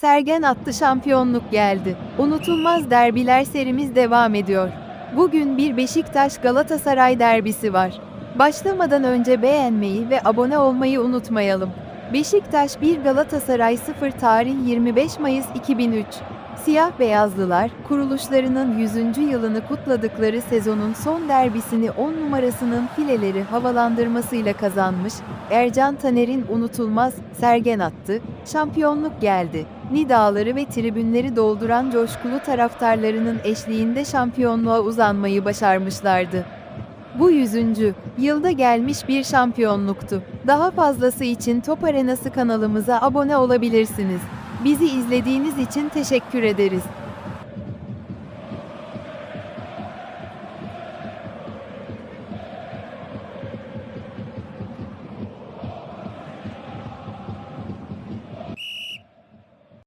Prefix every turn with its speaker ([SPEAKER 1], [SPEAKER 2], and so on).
[SPEAKER 1] Sergen attı şampiyonluk geldi. Unutulmaz derbiler serimiz devam ediyor. Bugün bir Beşiktaş Galatasaray derbisi var. Başlamadan önce beğenmeyi ve abone olmayı unutmayalım. Beşiktaş 1 Galatasaray 0 tarih 25 Mayıs 2003. Siyah beyazlılar, kuruluşlarının 100. yılını kutladıkları sezonun son derbisini 10 numarasının fileleri havalandırmasıyla kazanmış, Ercan Taner'in unutulmaz Sergen attı, şampiyonluk geldi. Nidaları ve tribünleri dolduran coşkulu taraftarlarının eşliğinde şampiyonluğa uzanmayı başarmışlardı. Bu 100. yılda gelmiş bir şampiyonluktu. Daha fazlası için Top Arenası kanalımıza abone olabilirsiniz. Bizi izlediğiniz için teşekkür ederiz.